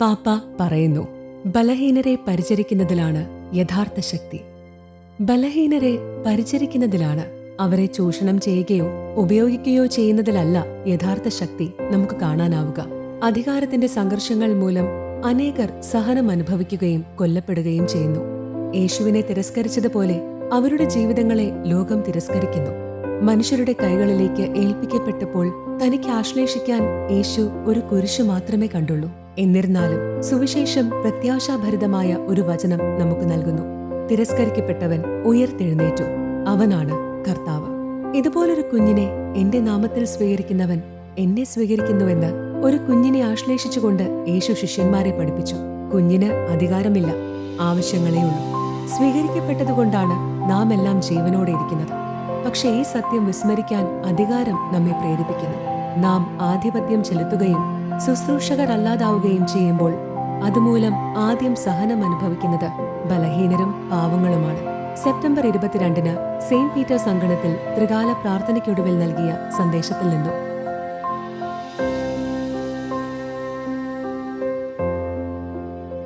പാപ്പ പറയുന്നു ബലഹീനരെ പരിചരിക്കുന്നതിലാണ് യഥാർത്ഥ ശക്തി. ബലഹീനരെ പരിചരിക്കുന്നതിലാണ് അവരെ ചൂഷണം ചെയ്യുകയോ ഉപയോഗിക്കുകയോ ചെയ്യുന്നതിലല്ല യഥാർത്ഥ ശക്തി നമുക്ക് കാണാനാവുക. അധികാരത്തിന്റെ സംഘർഷങ്ങൾ മൂലം അനേകർ സഹനം അനുഭവിക്കുകയും കൊല്ലപ്പെടുകയും ചെയ്യുന്നു. യേശുവിനെ തിരസ്കരിച്ചതുപോലെ അവരുടെ ജീവിതങ്ങളെ ലോകം തിരസ്കരിക്കുന്നു. മനുഷ്യരുടെ കൈകളിലേക്ക് ഏൽപ്പിക്കപ്പെട്ടപ്പോൾ തനിക്ക് ആശ്ലേഷിക്കാൻ യേശു ഒരു കുരിശു മാത്രമേ കണ്ടുള്ളൂ. എന്നിരുന്നാലും സുവിശേഷം പ്രത്യാശാഭരിതമായ ഒരു വചനം നമുക്ക് നൽകുന്നു. തിരസ്കരിക്കപ്പെട്ടവൻ ഉയർത്തെഴുന്നേറ്റു. അവനാണ് കർത്താവ്. ഇതുപോലൊരു കുഞ്ഞിനെ എന്റെ നാമത്തിൽ സ്വീകരിക്കുന്നവൻ എന്നെ സ്വീകരിക്കുന്നുവെന്ന് ഒരു കുഞ്ഞിനെ ആശ്ലേഷിച്ചുകൊണ്ട് യേശു ശിഷ്യന്മാരെ പഠിപ്പിച്ചു. കുഞ്ഞിന് അധികാരമില്ല. ആവശ്യങ്ങളേ ഉള്ളൂ. സ്വീകരിക്കപ്പെട്ടതുകൊണ്ടാണ് നാം എല്ലാം ജീവനോടെ ഇരിക്കുന്നത്. പക്ഷേ ഈ സത്യം വിസ്മരിക്കാൻ അധികാരം നമ്മെ പ്രേരിപ്പിക്കുന്നു. നാം ആധിപത്യം ചെലുത്തുകയും ശുശ്രൂഷകരല്ലാതാവുകയും ചെയ്യുമ്പോൾ അതുമൂലം ആദ്യം സഹനം അനുഭവിക്കുന്നത് ബലഹീനരും പാവങ്ങളുമാണ്. സെപ്റ്റംബർ ഇരുപത്തിരണ്ടിന് സെയിന്റ് പീറ്റേഴ്സ് അങ്കണത്തിൽ ത്രികാല പ്രാർത്ഥനയ്ക്കൊടുവിൽ നൽകിയ സന്ദേശത്തിൽ നിന്നും.